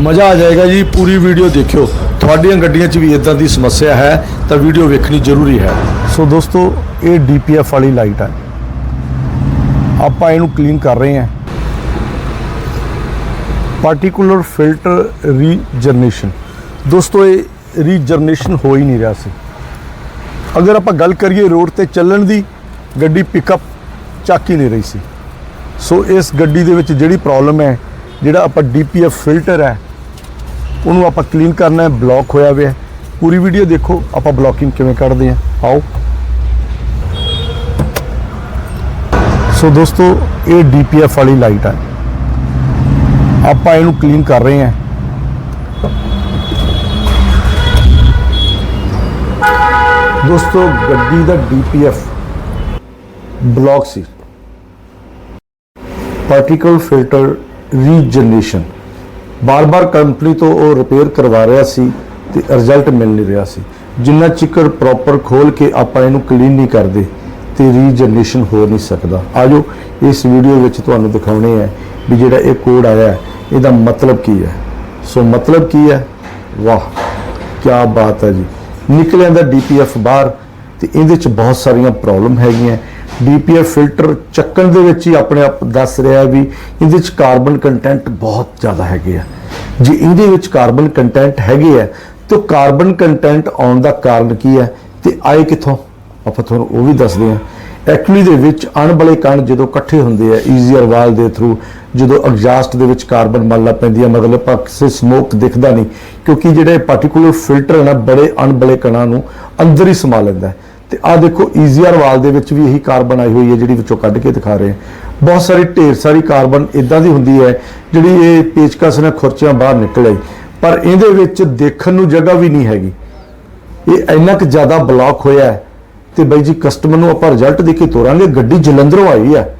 ਮਜ਼ਾ ਆ ਜਾਏਗਾ ਜੀ, ਪੂਰੀ ਵੀਡੀਓ ਦੇਖਿਓ। ਤੁਹਾਡੀਆਂ ਗੱਡੀਆਂ 'ਚ ਵੀ ਇਦਾਂ ਦੀ ਸਮੱਸਿਆ ਹੈ, ਤਾਂ ਵੀਡੀਓ ਵੇਖਣੀ ਜ਼ਰੂਰੀ ਹੈ। ਸੋ ਦੋਸਤੋ, ਇਹ ਡੀਪੀਐਫ ਵਾਲੀ ਲਾਈਟ ਹੈ ਆਪਾਂ ਇਹਨੂੰ ਕਲੀਨ ਕਰ ਰਹੇ ਹਾਂ। ਪਾਰਟਿਕੂਲਰ ਫਿਲਟਰ ਰੀਜਨਰੇਸ਼ਨ ਦੋਸਤੋ, ਇਹ ਰੀਜਨਰੇਸ਼ਨ ਹੋ ਹੀ ਨਹੀਂ ਰਿਹਾ ਸੀ। ਅਗਰ ਆਪਾਂ ਗੱਲ ਕਰੀਏ ਰੋਡ ਤੇ ਚੱਲਣ ਦੀ, ਗੱਡੀ ਪਿਕਅਪ ਚੱਕ ਹੀ ਨਹੀਂ ਰਹੀ ਸੀ। ਸੋ ਇਸ ਗੱਡੀ ਦੇ ਵਿੱਚ ਜਿਹੜੀ ਪ੍ਰੋਬਲਮ ਹੈ, ਜਿਹੜਾ ਆਪਾਂ ਡੀਪੀਐਫ ਫਿਲਟਰ ਹੈ ਉਹਨੂੰ ਆਪਾਂ ਕਲੀਨ ਕਰਨਾ ਹੈ ਬਲੌਕ ਹੋਇਆ ਹੋਇਆ ਹੈ। ਪੂਰੀ ਵੀਡੀਓ ਦੇਖੋ, ਆਪਾਂ ਬਲੌਕਿੰਗ ਕਿਵੇਂ ਕੱਢਦੇ ਹਾਂ। ਆਓ। ਸੋ ਦੋਸਤੋ, ਇਹ ਡੀਪੀਐਫ ਵਾਲੀ ਲਾਈਟ ਹੈ ਆਪਾਂ ਇਹਨੂੰ ਕਲੀਨ ਕਰ ਰਹੇ ਹਾਂ। ਦੋਸਤੋ, ਗੱਡੀ ਦਾ ਡੀਪੀਐਫ ਬਲੌਕ ਸੀ। ਪਾਰਟੀਕਲ ਫਿਲਟਰ ਰੀਜਨਰੇਸ਼ਨ ਬਾਰ-ਬਾਰ ਕੰਪਨੀ ਤੋਂ ਉਹ ਰਿਪੇਅਰ ਕਰਵਾ ਰਿਹਾ ਸੀ ਤੇ ਰਿਜ਼ਲਟ ਮਿਲ ਨਹੀਂ ਰਿਹਾ ਸੀ। ਜਿੰਨਾ ਚਿਕਰ ਪ੍ਰੋਪਰ ਖੋਲ ਕੇ ਆਪਾਂ ਇਹਨੂੰ ਕਲੀਨ ਨਹੀਂ ਕਰਦੇ ਤੇ ਰੀਜਨਰੇਸ਼ਨ ਹੋ ਨਹੀਂ ਸਕਦਾ। ਆਜੋ, ਇਸ ਵੀਡੀਓ ਵਿੱਚ ਤੁਹਾਨੂੰ ਦਿਖਾਉਣੇ ਹੈ ਵੀ ਜਿਹੜਾ ਇਹ ਕੋਡ ਆਇਆ, ਇਹਦਾ ਮਤਲਬ ਕੀ ਹੈ। ਸੋ ਮਤਲਬ ਕੀ ਹੈ? ਵਾਹ ਕੀ ਬਾਤ ਹੈ ਜੀ। ਨਿਕਲ ਆਂਦਾ ਡੀਪੀਐਫ ਬਾਹਰ ਤੇ ਇਹਦੇ ਚ ਬਹੁਤ ਸਾਰੀਆਂ ਪ੍ਰੋਬਲਮ ਹੈਗੀਆਂ। ਡੀਪੀਐਫ ਫਿਲਟਰ ਚੱਕਣ ਦੇ ਵਿੱਚ ਹੀ ਆਪਣੇ ਆਪ ਦੱਸ ਰਿਹਾ ਵੀ ਇਹਦੇ ਚ ਕਾਰਬਨ ਕੰਟੈਂਟ ਬਹੁਤ ਜ਼ਿਆਦਾ ਹੈਗੇ ਆ। ਜੇ ਇਹਦੇ ਵਿੱਚ ਕਾਰਬਨ ਕੰਟੈਂਟ ਹੈਗੇ ਆ, ਤਾਂ ਕਾਰਬਨ ਕੰਟੈਂਟ ਆਉਣ ਦਾ ਕਾਰਨ ਕੀ ਹੈ ਤੇ ਆਏ ਕਿੱਥੋਂ? ਆਪਾਂ ਤੁਹਾਨੂੰ ਉਹ ਵੀ ਦੱਸਦੇ ਹਾਂ। ਐਕਚੁਅਲੀ ਦੇ ਵਿੱਚ ਅਣਬਲੇ ਕਣ ਜਦੋਂ ਇਕੱਠੇ ਹੁੰਦੇ ਆ ਈਜ਼ੀਅਰ ਵਾਲ ਦੇ ਥਰੂ ਜਦੋਂ ਐਗਜ਼ਾਸਟ ਦੇ ਵਿੱਚ ਕਾਰਬਨ ਮੱਲਾ ਪੈਂਦੀ ਹੈ ਮਤਲਬ ਕਿਸੇ ਸਮੋਕ ਦਿਖਦਾ ਨਹੀਂ, ਕਿਉਂਕਿ ਜਿਹੜੇ ਪਾਰਟਿਕੂਲਰ ਫਿਲਟਰ ਹੈ ਨਾ, ਬੜੇ ਅਣਬਲੇ ਕਣਾਂ ਨੂੰ ਅੰਦਰ ਹੀ ਸਮਾ ਲੈਂਦਾ ਹੈ। ਤੇ ਆ ਦੇਖੋ ਈਜ਼ੀਅਰ ਵਾਲ ਦੇ ਵਿੱਚ ਵੀ ਇਹੀ ਕਾਰਬਨ ਆਈ ਹੋਈ ਹੈ, ਜਿਹੜੀ ਵਿੱਚੋਂ ਕੱਢ ਕੇ ਦਿਖਾ ਰਹੇ ਬਹੁਤ ਸਾਰੇ, ਢੇਰ ਸਾਰੀ ਕਾਰਬਨ ਇਦਾਂ ਦੀ ਹੁੰਦੀ ਹੈ, ਜਿਹੜੀ ਇਹ ਪੇਚਕਸ ਨਾਲ ਖੁਰਚੀਆਂ ਬਾਹਰ ਨਿਕਲ ਆਈ। ਪਰ ਇਹਦੇ ਵਿੱਚ ਦੇਖਣ ਨੂੰ ਜਗ੍ਹਾ ਵੀ ਨਹੀਂ ਹੈਗੀ। ਇਹ ਇੰਨਾ ਕੁ ਜ਼ਿਆਦਾ ਬਲੌਕ ਹੋਇਆ ਹੈ ਤੇ ਬਾਈ ਜੀ ਕਸਟਮਰ ਨੂੰ ਆਪਾਂ ਰਿਜ਼ਲਟ ਦੇ ਕੇ ਤੋਰਾਂਗੇ, ਗੱਡੀ ਜਲੰਧਰੋਂ ਆਈ ਹੈ।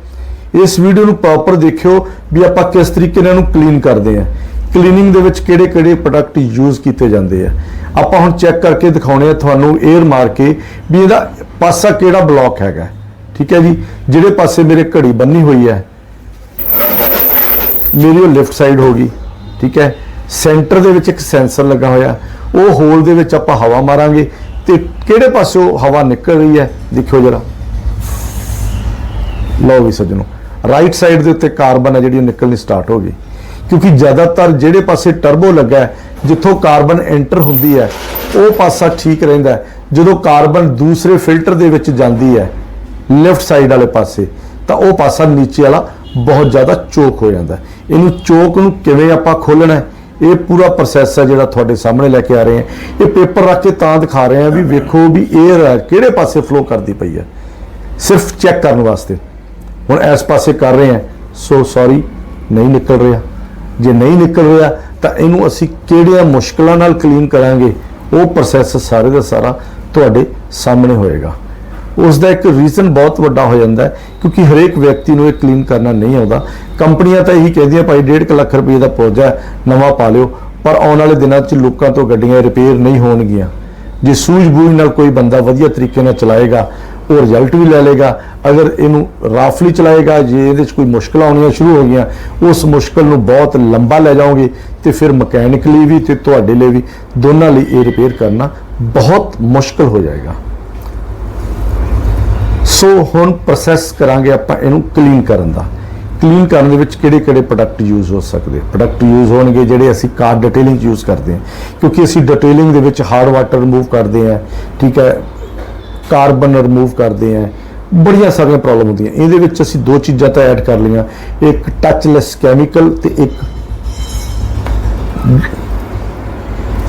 ਇਸ ਵੀਡੀਓ ਨੂੰ ਪ੍ਰੋਪਰ ਦੇਖਿਓ ਵੀ ਆਪਾਂ ਕਿਸ ਤਰੀਕੇ ਨਾਲ ਇਹਨੂੰ ਕਲੀਨ ਕਰਦੇ ਆ ਕਲੀਨਿੰਗ ਦੇ ਵਿੱਚ ਕਿਹੜੇ-ਕਿਹੜੇ ਪ੍ਰੋਡਕਟ ਯੂਜ਼ ਕੀਤੇ ਜਾਂਦੇ ਆ। ਆਪਾਂ ਹੁਣ ਚੈੱਕ ਕਰਕੇ ਦਿਖਾਉਣੇ ਆ ਤੁਹਾਨੂੰ 에ਅਰ ਮਾਰ ਕੇ ਵੀ ਇਹਦਾ ਪਾਸਾ ਕਿਹੜਾ ਬਲੌਕ ਹੈਗਾ। ਠੀਕ ਹੈ ਜੀ? ਜਿਹੜੇ ਪਾਸੇ ਮੇਰੇ ਘੜੀ ਬੰਨੀ ਹੋਈ ਹੈ, ਮੇਰੀ ਉਹ ਲੈਫਟ ਸਾਈਡ ਹੋ ਗਈ। ਠੀਕ ਹੈ? ਸੈਂਟਰ ਦੇ ਵਿੱਚ ਇੱਕ ਸੈਂਸਰ ਲੱਗਾ ਹੋਇਆ। ਉਹ ਹੋਲ ਦੇ ਵਿੱਚ ਆਪਾਂ ਹਵਾ ਮਾਰਾਂਗੇ ਤੇ ਕਿਹੜੇ ਪਾਸੋਂ ਹਵਾ ਨਿਕਲ ਰਹੀ ਹੈ, ਦੇਖਿਓ ਜਰਾ। ਲਓ ਵੀ ਸੱਜਣੋ ਰਾਈਟ ਸਾਈਡ ਦੇ ਉੱਤੇ ਕਾਰਬਨ ਹੈ ਜਿਹੜੀ ਉਹ ਨਿਕਲਣੀ ਸਟਾਰਟ ਹੋ ਗਈ। ਕਿਉਂਕਿ ਜ਼ਿਆਦਾਤਰ ਜਿਹੜੇ ਪਾਸੇ ਟਰਬੋ ਲੱਗਾ ਜਿੱਥੋਂ ਕਾਰਬਨ ਐਂਟਰ ਹੁੰਦੀ ਹੈ, ਉਹ ਪਾਸਾ ਠੀਕ ਰਹਿੰਦਾ ਹੈ। ਜਦੋਂ ਕਾਰਬਨ ਦੂਸਰੇ ਫਿਲਟਰ ਦੇ ਵਿੱਚ ਜਾਂਦੀ ਹੈ ਲੈਫਟ ਸਾਈਡ ਵਾਲੇ ਪਾਸੇ, ਤਾਂ ਉਹ ਪਾਸਾ ਨੀਚੇ ਵਾਲਾ ਬਹੁਤ ਜ਼ਿਆਦਾ ਚੋਕ ਹੋ ਜਾਂਦਾ ਇਹਨੂੰ ਚੋਕ ਨੂੰ ਕਿਵੇਂ ਆਪਾਂ ਖੋਲਣਾ ਇਹ ਪੂਰਾ ਪ੍ਰੋਸੈਸ ਹੈ ਜਿਹੜਾ ਤੁਹਾਡੇ ਸਾਹਮਣੇ ਲੈ ਕੇ ਆ ਰਹੇ ਹਾਂ। ਇਹ ਪੇਪਰ ਰੱਖ ਕੇ ਤਾਂ ਦਿਖਾ ਰਹੇ ਹਾਂ ਵੀ ਵੇਖੋ ਵੀ 에ਅਰ ਕਿਹੜੇ ਪਾਸੇ ਫਲੋ ਕਰਦੀ ਪਈ ਹੈ। ਸਿਰਫ ਚੈੱਕ ਕਰਨ ਵਾਸਤੇ। ਹੁਣ ਇਸ ਪਾਸੇ ਕਰ ਰਹੇ ਹਾਂ। ਸੋ ਸੌਰੀ ਨਹੀਂ ਨਿਕਲ ਰਿਹਾ। ਜੇ ਨਹੀਂ ਨਿਕਲ ਰਿਹਾ ਤਾਂ ਇਹਨੂੰ ਅਸੀਂ ਕਿਹੜੀਆਂ ਮੁਸ਼ਕਲਾਂ ਨਾਲ ਕਲੀਨ ਕਰਾਂਗੇ, ਉਹ ਪ੍ਰੋਸੈਸ ਸਾਰੇ ਦਾ ਸਾਰਾ ਤੁਹਾਡੇ ਸਾਹਮਣੇ ਹੋਏਗਾ। ਉਸ ਦਾ ਇੱਕ ਰੀਜ਼ਨ ਬਹੁਤ ਵੱਡਾ ਹੋ ਜਾਂਦਾ ਹੈ, ਕਿਉਂਕਿ ਹਰੇਕ ਵਿਅਕਤੀ ਨੂੰ ਇਹ ਕਲੀਨ ਕਰਨਾ ਨਹੀਂ ਆਉਂਦਾ। ਕੰਪਨੀਆਂ ਤਾਂ ਇਹੀ ਕਹਿੰਦੀਆਂ ਭਾਈ 1.5 ਲੱਖ ਰੁਪਏ ਦਾ ਪੌਜਾ ਨਵਾਂ ਪਾ ਲਿਓ। ਪਰ ਆਉਣ ਵਾਲੇ ਦਿਨਾਂ 'ਚ ਲੋਕਾਂ ਤੋਂ ਗੱਡੀਆਂ ਰਿਪੇਅਰ ਨਹੀਂ ਹੋਣਗੀਆਂ। ਜੇ ਸੂਝ-ਬੂਝ ਨਾਲ ਕੋਈ ਬੰਦਾ ਵਧੀਆ ਤਰੀਕੇ ਨਾਲ ਚਲਾਏਗਾ ਉਹ ਰਿਜ਼ਲਟ ਵੀ ਲੈ ਲੇਗਾ ਅਗਰ ਇਹਨੂੰ ਰਾਫਲੀ ਚਲਾਏਗਾ, ਜੇ ਇਹਦੇ 'ਚ ਕੋਈ ਮੁਸ਼ਕਲਾਂ ਆਉਣੀਆਂ ਸ਼ੁਰੂ ਹੋ ਗਈਆਂ, ਉਸ ਮੁਸ਼ਕਲ ਨੂੰ ਬਹੁਤ ਲੰਬਾ ਲੈ ਜਾਓਗੇ ਤੇ ਫਿਰ ਮਕੈਨਿਕਲੀ ਵੀ ਤੇ ਤੁਹਾਡੇ ਲਈ ਵੀ ਦੋਨਾਂ ਲਈ ਇਹ ਰਿਪੇਅਰ ਕਰਨਾ ਬਹੁਤ ਮੁਸ਼ਕਲ ਹੋ ਜਾਏਗਾ। ਸੋ ਹੁਣ ਪ੍ਰੋਸੈਸ ਕਰਾਂਗੇ ਆਪਾਂ ਇਹਨੂੰ ਕਲੀਨ ਕਰਨ ਦਾ। ਕਲੀਨ ਕਰਨ ਦੇ ਵਿੱਚ ਕਿਹੜੇ ਕਿਹੜੇ ਪ੍ਰੋਡਕਟ ਯੂਜ਼ ਹੋ ਸਕਦੇ? ਪ੍ਰੋਡਕਟ ਯੂਜ਼ ਹੋਣਗੇ ਜਿਹੜੇ ਅਸੀਂ ਕਾਰ ਡਿਟੇਲਿੰਗ ਯੂਜ਼ ਕਰਦੇ ਹਾਂ। ਕਿਉਂਕਿ ਅਸੀਂ ਡਿਟੇਲਿੰਗ ਦੇ ਵਿੱਚ ਹਾਰਡ ਵਾਟਰ ਰਿਮੂਵ ਕਰਦੇ ਹਾਂ। ਠੀਕ ਹੈ ਕਾਰਬਨ ਰਿਮੂਵ ਕਰਦੇ ਹਾਂ ਬੜੀਆਂ ਸਾਰੀਆਂ ਪ੍ਰੋਬਲਮ ਹੁੰਦੀਆਂ। ਇਹਦੇ ਵਿੱਚ ਅਸੀਂ ਦੋ ਚੀਜ਼ਾਂ ਤਾਂ ਐਡ ਕਰ ਲਈਆਂ। ਇੱਕ ਟੱਚਲੈਸ ਕੈਮੀਕਲ ਤੇ ਇੱਕ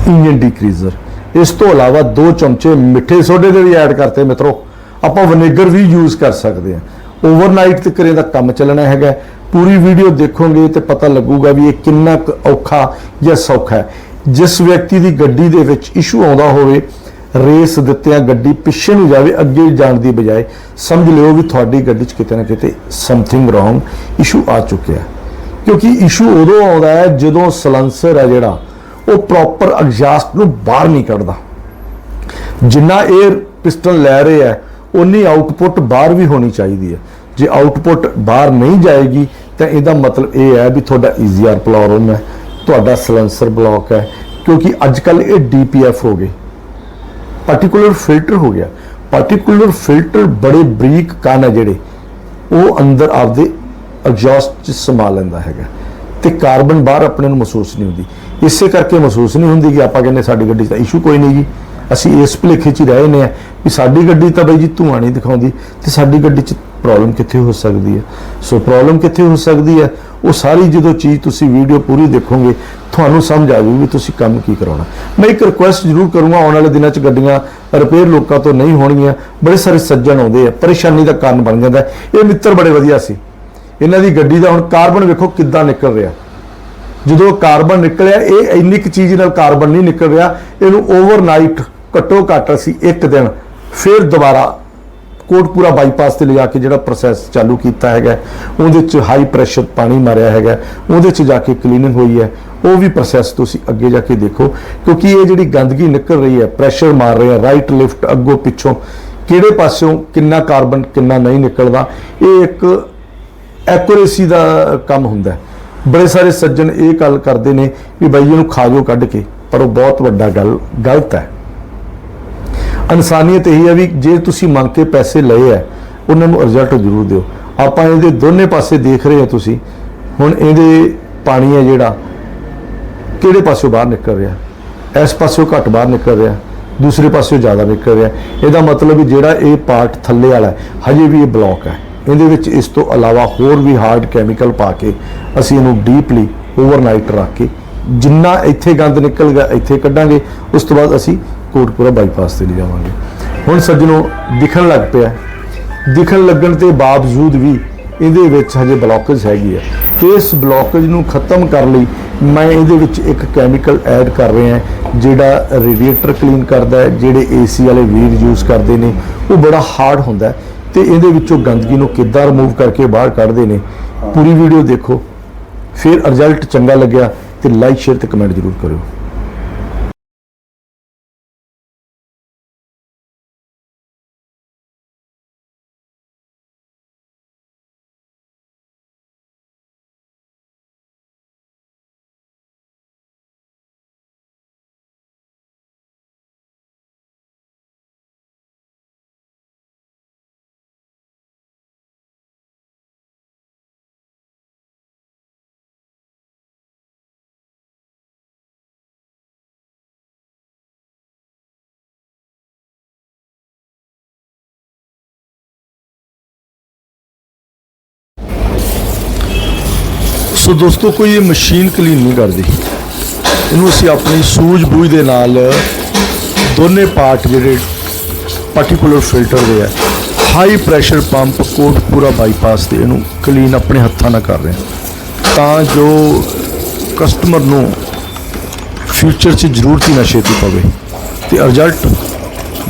ਇੰਜਨ ਡੀਕਰੀਜ਼ਰ ਇਸ ਤੋਂ ਇਲਾਵਾ ਦੋ ਚਮਚੇ ਮਿੱਠੇ ਸੋਡੇ ਦੇ ਵੀ ਐਡ ਕਰਤੇ ਮਿੱਤਰੋ। ਆਪਾਂ ਵਿਨੇਗਰ ਵੀ ਯੂਜ਼ ਕਰ ਸਕਦੇ ਹਾਂ ਓਵਰਨਾਈਟ ਤੱਕ ਇਹਦਾ ਕੰਮ ਚੱਲਣਾ ਹੈਗਾ ਪੂਰੀ ਵੀਡੀਓ ਦੇਖੋਗੇ ਤੇ ਪਤਾ ਲੱਗੂਗਾ ਵੀ ਇਹ ਕਿੰਨਾ ਕੁ ਔਖਾ ਜਾਂ ਸੌਖਾ ਹੈ। ਜਿਸ ਵਿਅਕਤੀ ਦੀ ਗੱਡੀ ਦੇ ਵਿੱਚ ਇਸ਼ੂ ਆਉਂਦਾ ਹੋਵੇ ਰੇਸ ਦਿੱਤਿਆਂ ਗੱਡੀ ਪਿੱਛੇ ਨੂੰ ਜਾਵੇ, ਅੱਗੇ ਜਾਣ ਦੀ ਬਜਾਏ ਸਮਝ ਲਿਓ ਵੀ ਤੁਹਾਡੀ ਗੱਡੀ 'ਚ ਕਿਤੇ ਨਾ ਕਿਤੇ ਸਮਥਿੰਗ ਰੋਂਗ ਇਸ਼ੂ ਆ ਚੁੱਕਿਆ ਕਿਉਂਕਿ ਇਸ਼ੂ ਉਦੋਂ ਆਉਂਦਾ ਹੈ ਜਦੋਂ ਸਲੈਂਸਰ ਹੈ ਜਿਹੜਾ, ਉਹ ਪ੍ਰੋਪਰ ਐਗਜ਼ਾਸਟ ਨੂੰ ਬਾਹਰ ਨਹੀਂ ਕੱਢਦਾ। ਜਿੰਨਾ 에ਅਰ ਪਿਸਟਨ ਲੈ ਰਹੇ ਹੈ ਉਨੀ ਆਊਟਪੁੱਟ ਬਾਹਰ ਵੀ ਹੋਣੀ ਚਾਹੀਦੀ ਹੈ। ਜੇ ਆਊਟਪੁੱਟ ਬਾਹਰ ਨਹੀਂ ਜਾਏਗੀ, ਤਾਂ ਇਹਦਾ ਮਤਲਬ ਇਹ ਹੈ ਵੀ ਤੁਹਾਡਾ ਈਜ਼ੀਆਰ ਪ੍ਰੋਬਲਮ ਹੈ, ਤੁਹਾਡਾ ਸਲੈਂਸਰ ਬਲੌਕ ਹੈ। ਕਿਉਂਕਿ ਅੱਜ ਕੱਲ ਇਹ ਡੀਪੀਐਫ ਹੋ ਗਏ। ਪਾਰਟਿਕੂਲਰ ਫਿਲਟਰ ਹੋ ਗਿਆ। ਪਾਰਟਿਕੂਲਰ ਫਿਲਟਰ ਬੜੇ ਬਰੀਕ ਕਣ ਹੈ ਜਿਹੜੇ, ਉਹ ਅੰਦਰ ਆਪਦੇ ਐਗਜ਼ੌਸਟ ਚ ਸਮਾ ਲੈਂਦਾ ਹੈਗਾ। ਤੇ ਕਾਰਬਨ ਬਾਹਰ ਆਪਣੇ ਨੂੰ ਮਹਿਸੂਸ ਨਹੀਂ ਹੁੰਦੀ। ਇਸੇ ਕਰਕੇ ਮਹਿਸੂਸ ਨਹੀਂ ਹੁੰਦੀ ਕਿ ਆਪਾਂ ਕਹਿੰਦੇ ਸਾਡੀ ਗੱਡੀ 'ਚ ਤਾਂ ਇਸ਼ੂ ਕੋਈ ਨਹੀਂ ਜੀ ਅਸੀਂ ਇਸ ਭੁਲੇਖੇ 'ਚ ਹੀ ਰਹੇ ਨੇ ਵੀ ਸਾਡੀ ਗੱਡੀ ਤਾਂ ਬਈ ਜੀ ਧੂਆਂ ਨਹੀਂ ਦਿਖਾਉਂਦੀ ਤੇ ਸਾਡੀ ਗੱਡੀ 'ਚ ਪ੍ਰੋਬਲਮ ਕਿੱਥੇ ਹੋ ਸਕਦੀ ਹੈ? ਸੋ ਪ੍ਰੋਬਲਮ ਕਿੱਥੇ ਹੋ ਸਕਦੀ ਹੈ? ਉਹ ਸਾਰੀ ਜਦੋਂ ਚੀਜ਼ ਤੁਸੀਂ ਵੀਡੀਓ ਪੂਰੀ ਦੇਖੋਗੇ, ਤੁਹਾਨੂੰ ਸਮਝ ਆ ਜਾਊਗੀ ਵੀ ਤੁਸੀਂ ਕੰਮ ਕੀ ਕਰਾਉਣਾ। ਮੈਂ ਇੱਕ ਰਿਕੁਐਸਟ ਜ਼ਰੂਰ ਕਰੂੰਗਾ, ਆਉਣ ਵਾਲੇ ਦਿਨਾਂ 'ਚ ਗੱਡੀਆਂ ਰਿਪੇਅਰ ਲੋਕਾਂ ਤੋਂ ਨਹੀਂ ਹੋਣਗੀਆਂ, ਬੜੇ ਸਾਰੇ ਸੱਜਣ ਆਉਂਦੇ ਆ, ਪਰੇਸ਼ਾਨੀ ਦਾ ਕਾਰਨ ਬਣ ਜਾਂਦਾ। ਇਹ ਮਿੱਤਰ ਬੜੇ ਵਧੀਆ ਸੀ। ਇਹਨਾਂ ਦੀ ਗੱਡੀ ਦਾ ਹੁਣ ਕਾਰਬਨ ਵੇਖੋ ਕਿੱਦਾਂ ਨਿਕਲ ਰਿਹਾ। ਜਦੋਂ ਕਾਰਬਨ ਨਿਕਲਿਆ, ਇਹ ਇੰਨੀ ਕੁ ਚੀਜ਼ ਨਾਲ ਕਾਰਬਨ ਨਹੀਂ ਨਿਕਲ ਰਿਹਾ, ਇਹਨੂੰ ਓਵਰਨਾਈਟ ਘੱਟੋ ਘੱਟ ਅਸੀਂ ਇੱਕ ਦਿਨ ਫਿਰ ਦੁਬਾਰਾ ਕੋਟਪੂਰਾ ਬਾਈਪਾਸ ਤੇ ਲਿਜਾ ਕੇ ਜਿਹੜਾ ਪ੍ਰੋਸੈਸ ਚਾਲੂ ਕੀਤਾ ਹੈਗਾ, ਉਹਦੇ ਚ ਹਾਈ ਪ੍ਰੈਸ਼ਰ ਪਾਣੀ ਮਾਰਿਆ ਹੈਗਾ, ਉਹਦੇ ਚ ਜਾ ਕੇ ਕਲੀਨਿੰਗ ਹੋਈ ਹੈ, ਉਹ ਵੀ ਪ੍ਰੋਸੈਸ ਤੁਸੀਂ ਅੱਗੇ ਜਾ ਕੇ ਦੇਖੋ, ਕਿਉਂਕਿ ਇਹ ਜਿਹੜੀ ਗੰਦਗੀ ਨਿਕਲ ਰਹੀ ਹੈ ਪ੍ਰੈਸ਼ਰ ਮਾਰ ਰਿਹਾ ਰਾਈਟ ਲਿਫਟ ਅੱਗੋਂ ਪਿੱਛੋਂ, ਕਿਹੜੇ ਪਾਸਿਓਂ ਕਿੰਨਾ ਕਾਰਬਨ ਕਿੰਨਾ ਨਹੀਂ ਨਿਕਲਦਾ, ਇਹ ਇੱਕ ਐਕੂਰੇਸੀ ਦਾ ਕੰਮ ਹੁੰਦਾ ਬੜੇ ਸਾਰੇ ਸੱਜਣ ਇਹ ਗੱਲ ਕਰਦੇ ਨੇ ਵੀ ਬਾਈ ਇਹਨੂੰ ਖਾ ਜੋ ਕੱਢ ਕੇ, ਪਰ ਉਹ ਬਹੁਤ ਵੱਡਾ ਗੱਲ, ਗਲਤ ਹੈ। ਇਨਸਾਨੀਅਤ ਇਹ ਹੈ ਵੀ ਜੇ ਤੁਸੀਂ ਮੰਗ ਕੇ ਪੈਸੇ ਲਏ ਆ ਉਹਨਾਂ ਨੂੰ ਰਿਜ਼ਲਟ ਜ਼ਰੂਰ ਦਿਓ। ਆਪਾਂ ਇਹਦੇ ਦੋਨੇ ਪਾਸੇ ਦੇਖ ਰਹੇ ਹਾਂ ਤੁਸੀਂ। ਹੁਣ ਇਹਦੇ ਪਾਣੀ ਹੈ ਜਿਹੜਾ, ਕਿਹੜੇ ਪਾਸਿਓਂ ਬਾਹਰ ਨਿਕਲ ਰਿਹਾ? ਇਸ ਪਾਸਿਓਂ ਘੱਟ ਬਾਹਰ ਨਿਕਲ ਰਿਹਾ, ਦੂਸਰੇ ਪਾਸਿਓਂ ਜ਼ਿਆਦਾ ਨਿਕਲ ਰਿਹਾ। ਇਹਦਾ ਮਤਲਬ ਵੀ ਜਿਹੜਾ ਇਹ ਪਾਰਟ ਥੱਲੇ ਵਾਲਾ ਹਜੇ ਵੀ ਇਹ ਬਲੌਕ ਹੈ। ਇਹਦੇ ਵਿੱਚ ਇਸ ਤੋਂ ਇਲਾਵਾ ਹੋਰ ਵੀ ਹਾਰਡ ਕੈਮੀਕਲ ਪਾ ਕੇ ਅਸੀਂ ਇਹਨੂੰ ਡੀਪਲੀ ਓਵਰਨਾਈਟ ਰੱਖ ਕੇ ਜਿੰਨਾ ਇੱਥੇ ਗੰਦ ਨਿਕਲ ਗਿਆ, ਇੱਥੇ ਕੱਢਾਂਗੇ, ਉਸ ਤੋਂ ਬਾਅਦ ਅਸੀਂ ਕੋਟਪੁਰਾ ਬਾਈਪਾਸ ਤੇ ਲੈ ਜਾਵਾਂਗੇ। ਹੁਣ ਸੱਜਣੋ, ਦਿਖਣ ਲੱਗ ਪਿਆ। ਦਿਖਣ ਲੱਗਣ ਤੇ ਬਾਵਜੂਦ ਵੀ ਇਹਦੇ ਵਿੱਚ ਹਜੇ ਬਲੌਕੇਜ ਹੈਗੀ ਹੈ ਇਸ ਬਲੌਕੇਜ ਨੂੰ ਖਤਮ ਕਰਨ ਲਈ ਮੈਂ ਇਹਦੇ ਵਿੱਚ ਇੱਕ ਕੈਮੀਕਲ ਐਡ ਕਰ ਰਿਹਾ ਜਿਹੜਾ ਰੇਡੀਏਟਰ ਕਲੀਨ ਕਰਦਾ ਹੈ, ਜਿਹੜੇ ਏਸੀ ਵਾਲੇ ਵੀਰ ਯੂਜ਼ ਕਰਦੇ ਨੇ। ਉਹ ਬੜਾ ਹਾਰਡ ਹੁੰਦਾ ਹੈ ਤੇ ਇਹਦੇ ਵਿੱਚੋਂ ਗੰਦਗੀ ਨੂੰ ਕਿੱਦਾਂ ਰਿਮੂਵ ਕਰਕੇ ਬਾਹਰ ਕੱਢਦੇ ਨੇ, ਪੂਰੀ ਵੀਡੀਓ ਦੇਖੋ। ਫਿਰ ਰਿਜ਼ਲਟ ਚੰਗਾ ਲੱਗਿਆ ਤੇ ਲਾਈਕ ਸ਼ੇਅਰ ਤੇ ਕਮੈਂਟ ਜ਼ਰੂਰ ਕਰਿਓ। ਸੋ ਦੋਸਤੋ, ਕੋਈ ਇਹ ਮਸ਼ੀਨ ਕਲੀਨ ਨਹੀਂ ਕਰਦੀ। ਇਹਨੂੰ ਅਸੀਂ ਆਪਣੀ ਸੂਝ-ਬੂਝ ਦੇ ਨਾਲ ਦੋਨੇ ਪਾਰਟ ਜਿਹੜੇ ਪਾਰਟਿਕੂਲਰ ਫਿਲਟਰ ਦੇ ਆ ਹਾਈ ਪ੍ਰੈਸ਼ਰ ਪੰਪ ਕੋਟ ਪੂਰਾ ਬਾਈਪਾਸ ਤੇ ਇਹਨੂੰ ਕਲੀਨ ਆਪਣੇ ਹੱਥਾਂ ਨਾਲ ਕਰ ਰਹੇ ਹਾਂ। ਤਾਂ ਜੋ ਕਸਟਮਰ ਨੂੰ ਫਿਊਚਰ 'ਚ ਜ਼ਰੂਰਤ ਹੀ ਨਾ ਛੇਤੀ ਪਵੇ। ਤੇ ਰਿਜ਼ਲਟ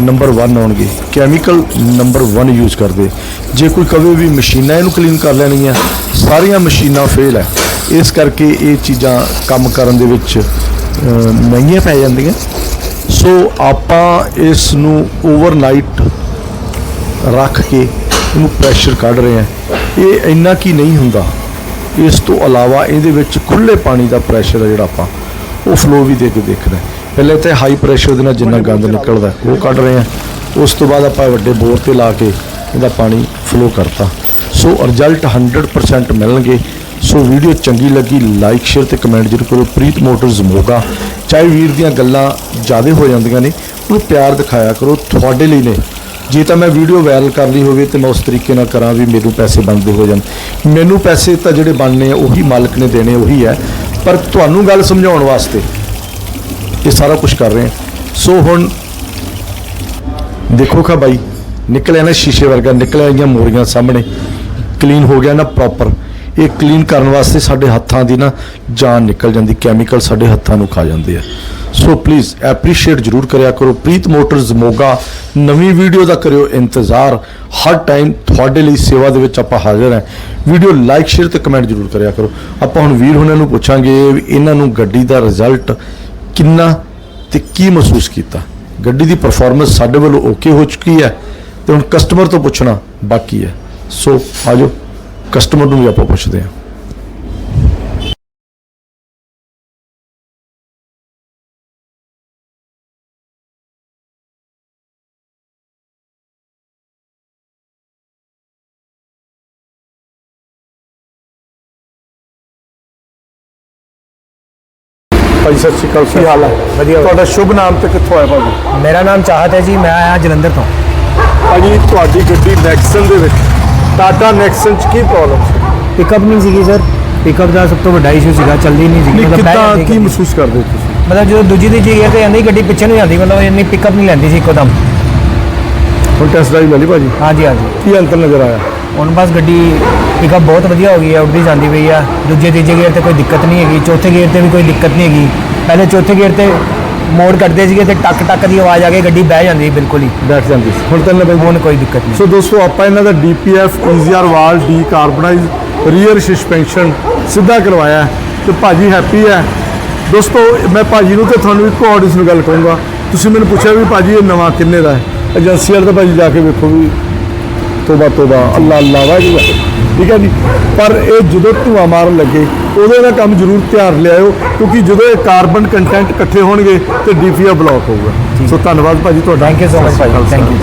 ਨੰਬਰ 1 ਆਉਣਗੇ। ਕੈਮੀਕਲ ਨੰਬਰ 1 ਯੂਜ਼ ਕਰਦੇ। ਜੇ ਕੋਈ ਕਵੇ ਵੀ ਮਸ਼ੀਨਾਂ ਇਹਨੂੰ ਕਲੀਨ ਕਰ ਲੈਣੀਆਂ, ਸਾਰੀਆਂ ਮਸ਼ੀਨਾਂ ਫੇਲ ਹੈ ਇਸ ਕਰਕੇ ਇਹ ਚੀਜ਼ਾਂ ਕੰਮ ਕਰਨ ਦੇ ਵਿੱਚ ਮਹਿੰਗੀਆਂ ਪੈ ਜਾਂਦੀਆਂ। ਸੋ ਆਪਾਂ ਇਸ ਨੂੰ ਓਵਰਨਾਈਟ ਰੱਖ ਕੇ ਇਹਨੂੰ ਪ੍ਰੈਸ਼ਰ ਕੱਢ ਰਹੇ ਹਾਂ। ਇਹ ਇੰਨਾ ਕੀ ਨਹੀਂ ਹੁੰਦਾ। ਇਸ ਤੋਂ ਇਲਾਵਾ ਇਹਦੇ ਵਿੱਚ ਖੁੱਲੇ ਪਾਣੀ ਦਾ ਪ੍ਰੈਸ਼ਰ ਹੈ ਜਿਹੜਾ ਆਪਾਂ ਉਹ ਫਲੋ ਵੀ ਦੇ ਕੇ ਦੇਖਣਾ। ਪਹਿਲੇ ਤੇ ਹਾਈ ਪ੍ਰੈਸ਼ਰ ਦੇ ਨਾਲ ਜਿੰਨਾ ਗੰਦ ਨਿਕਲਦਾ ਉਹ ਕੱਢ ਰਹੇ ਹਾਂ। ਉਸ ਤੋਂ ਬਾਅਦ ਆਪਾਂ ਵੱਡੇ ਬੋਰ ਤੇ ਲਾ ਕੇ ਇਹਦਾ ਪਾਣੀ ਫਲੋ ਕਰਤਾ। ਸੋ ਰਿਜ਼ਲਟ 100% ਮਿਲਣਗੇ। ਸੋ ਵੀਡੀਓ ਚੰਗੀ ਲੱਗੀ ਲਾਈਕ ਸ਼ੇਅਰ ਤੇ ਕਮੈਂਟ ਜ਼ਰੂਰ ਕਰੋ। ਪ੍ਰੀਤ ਮੋਟਰਸ ਮੋਗਾ। ਚਾਹੇ ਵੀਰ ਦੀਆਂ ਗੱਲਾਂ ਜ਼ਿਆਦਾ ਹੋ ਜਾਂਦੀਆਂ ਨੇ ਉਹਨੂੰ ਪਿਆਰ ਦਿਖਾਇਆ ਕਰੋ, ਤੁਹਾਡੇ ਲਈ ਨੇ। ਜੇ ਤਾਂ ਮੈਂ ਵੀਡੀਓ ਵਾਇਰਲ ਕਰ ਕਰਨੀ ਹੋਵੇ ਤੇ ਮੈਂ ਉਸ ਤਰੀਕੇ ਨਾਲ ਕਰਾਂ ਵੀ ਮੈਨੂੰ ਪੈਸੇ ਬਣਦੇ ਹੋ ਜਾਣ। ਮੈਨੂੰ ਪੈਸੇ ਤਾਂ ਜਿਹੜੇ ਬਣਨੇ ਆ, ਉਹੀ ਮਾਲਕ ਨੇ ਦੇਣੇ, ਉਹੀ ਹੈ। ਪਰ ਤੁਹਾਨੂੰ ਗੱਲ ਸਮਝਾਉਣ ਵਾਸਤੇ ਇਹ ਸਾਰਾ ਕੁਝ ਕਰ ਰਹੇ ਹਾਂ। ਸੋ ਹੁਣ ਦੇਖੋ ਖਾ ਬਾਈ, ਨਿਕਲਿਆ ਨਾ ਸ਼ੀਸ਼ੇ ਵਰਗਾ, ਨਿਕਲਿਆ ਆਈਆਂ ਮੋਰੀਆਂ ਸਾਹਮਣੇ। ਕਲੀਨ ਹੋ ਗਿਆ ਨਾ ਪ੍ਰੋਪਰ ਇਹ ਕਲੀਨ ਕਰਨ ਵਾਸਤੇ ਸਾਡੇ ਹੱਥਾਂ ਦੀ ਨਾ ਜਾਨ ਨਿਕਲ ਜਾਂਦੀ ਕੈਮੀਕਲ ਸਾਡੇ ਹੱਥਾਂ ਨੂੰ ਖਾ ਜਾਂਦੇ ਆ। ਸੋ ਪਲੀਜ਼ ਐਪਰੀਸ਼ੀਏਟ ਜਰੂਰ ਕਰਿਆ ਕਰੋ। ਪ੍ਰੀਤ ਮੋਟਰਸ ਮੋਗਾ, ਨਵੀਂ ਵੀਡੀਓ ਦਾ ਕਰਿਓ ਇੰਤਜ਼ਾਰ। ਹਰ ਟਾਈਮ ਤੁਹਾਡੇ ਲਈ ਸੇਵਾ ਦੇ ਵਿੱਚ ਆਪਾਂ ਹਾਜ਼ਰ ਹਾਂ। ਵੀਡੀਓ ਲਾਈਕ ਸ਼ੇਅਰ ਤੇ ਕਮੈਂਟ ਜਰੂਰ ਕਰਿਆ ਕਰੋ। ਆਪਾਂ ਹੁਣ ਵੀਰ ਹੁਣਾਂ ਨੂੰ ਪੁੱਛਾਂਗੇ ਵੀ ਇਹਨਾਂ ਨੂੰ ਗੱਡੀ ਦਾ ਰਿਜ਼ਲਟ ਕਿੰਨਾ ਤੇ ਕੀ ਮਹਿਸੂਸ ਕੀਤਾ। ਗੱਡੀ ਦੀ ਪਰਫਾਰਮੈਂਸ ਸਾਡੇ ਵੱਲੋਂ ਓਕੇ ਹੋ ਚੁੱਕੀ ਹੈ ਤੇ ਹੁਣ ਕਸਟਮਰ ਤੋਂ ਪੁੱਛਣਾ ਬਾਕੀ ਹੈ। ਸੋ ਆਜੋ। ਕਸਟਮਰ ਨੂੰ ਵੀ ਆਪਾਂ ਪੁੱਛਦੇ ਹਾਂ। ਸਤਿ ਸ਼੍ਰੀ ਅਕਾਲ ਕੀ ਹਾਲ ਹੈ? ਵਧੀਆ। ਤੁਹਾਡਾ ਸ਼ੁਭ ਨਾਮ ਤੇ ਕਿੱਥੋਂ ਆਇਆ ਭਾਜੀ? ਮੇਰਾ ਨਾਮ ਚਾਹਤ ਹੈ ਜੀ ਮੈਂ ਆਇਆ ਜਲੰਧਰ ਤੋਂ। ਭਾਜੀ ਤੁਹਾਡੀ ਗੱਡੀ ਨੈਕਸਨ ਦੇ ਵਿੱਚ। ਟਾਟਾ ਨੈਕਸਨ ਚ ਕੀ ਪ੍ਰੋਬਲਮ ਸੀ? ਪਿਕਅਪ ਨਹੀਂ ਸੀਗੀ ਸਰ ਪਿਕਅਪ ਦਾ ਸਭ ਤੋਂ ਵੱਡਾ ਇਸ਼ੂ ਸੀਗਾ ਚੱਲਦੀ ਨਹੀਂ ਸੀਗੀ। ਨਹੀਂ ਕਿੱਦਾਂ ਕੀ। ਮਹਿਸੂਸ ਕਰਦੇ ਹੋ ਤੁਸੀਂ? ਮਤਲਬ ਜਦੋਂ ਦੂਜੀ ਦੀ ਗੇਅਰ ਤੇ ਜਾਂਦੀ ਗੱਡੀ ਪਿੱਛੇ ਨੂੰ ਜਾਂਦੀ ਮਤਲਬ ਇੰਨੀ ਪਿਕਅਪ ਨਹੀਂ ਲੈਂਦੀ ਸੀ ਇੱਕੋ ਦਮ ਹੁਣ ਟੈਸਟ ਡਰਾਈਵ ਲੈ ਲਈ ਭਾਜੀ? ਹਾਂਜੀ ਹਾਂਜੀ। ਕੀ ਅੰਤਰ ਨਜ਼ਰ ਆਇਆ? ਹੁਣ ਬਸ ਗੱਡੀ ਪਿਕਅਪ ਬਹੁਤ ਵਧੀਆ ਹੋ ਗਈ ਹੈ ਉੱਡਦੀ ਜਾਂਦੀ ਪਈ ਆ। ਦੂਜੇ ਤੀਜੇ ਗੇਅਰ ਤੇ ਕੋਈ ਦਿੱਕਤ ਨਹੀਂ ਹੈਗੀ ਚੌਥੇ ਗੇਅਰ ਤੇ ਵੀ ਕੋਈ ਦਿੱਕਤ ਨਹੀਂ ਹੈਗੀ। ਪਹਿਲੇ ਚੌਥੇ ਗੇਅਰ ਤੇ ਮੋੜ ਕੱਢਦੇ ਸੀਗੇ ਤੇ ਟੱਕ ਟੱਕ ਦੀ ਆਵਾਜ਼ ਆ ਕੇ ਗੱਡੀ ਬਹਿ ਜਾਂਦੀ ਸੀ ਬਿਲਕੁਲ ਹੀ। ਬੈਠ ਜਾਂਦੀ ਸੀ। ਹੁਣ ਤਾਂ ਨਾ ਹੁਣ ਕੋਈ ਦਿੱਕਤ ਨਹੀਂ। ਸੋ ਦੋਸਤੋ ਆਪਾਂ ਇਹਨਾਂ ਦਾ DPF EGR valve decarbonize rear suspension ਸਿੱਧਾ ਕਰਵਾਇਆ ਤੇ ਭਾਜੀ ਹੈਪੀ ਹੈ। ਦੋਸਤੋ ਮੈਂ ਭਾਜੀ ਨੂੰ ਤੇ ਤੁਹਾਨੂੰ ਇੱਕੋ ਆਡੀਅנס ਨੂੰ ਗੱਲ ਕਹੂੰਗਾ ਤੁਸੀਂ ਮੈਨੂੰ ਪੁੱਛਿਆ ਵੀ ਭਾਜੀ ਇਹ ਨਵਾਂ ਕਿੰਨੇ ਦਾ ਹੈ? ਏਜੰਸੀ ਵਾਲੇ ਤਾਂ ਭਾਜੀ ਜਾ ਕੇ ਵੇਖੋ ਵੀ ਤੋਬਾ ਤੋਬਾ ਅੱਲਾ ਅੱਲਾ ਵਾਹਿਗੁਰੂ। ਠੀਕ ਹੈ ਜੀ? ਪਰ ਇਹ ਜਦੋਂ ਧੂਆ ਮਾਰਨ ਲੱਗੇ ਉਦੋਂ ਇਹਦਾ ਕੰਮ ਜ਼ਰੂਰ ਧਿਆਨ ਲਿਆਇਓ ਕਿਉਂਕਿ ਜਦੋਂ ਇਹ ਕਾਰਬਨ ਕੰਟੈਂਟ ਇਕੱਠੇ ਹੋਣਗੇ ਤੇ ਡੀਪੀਆ ਬਲੌਕ ਹੋਊਗਾ। ਸੋ ਧੰਨਵਾਦ ਭਾਜੀ ਤੁਹਾਡਾ। ਥੈਂਕ ਯੂ ਸੋ ਮਚ ਭਾਈ ਥੈਂਕ ਯੂ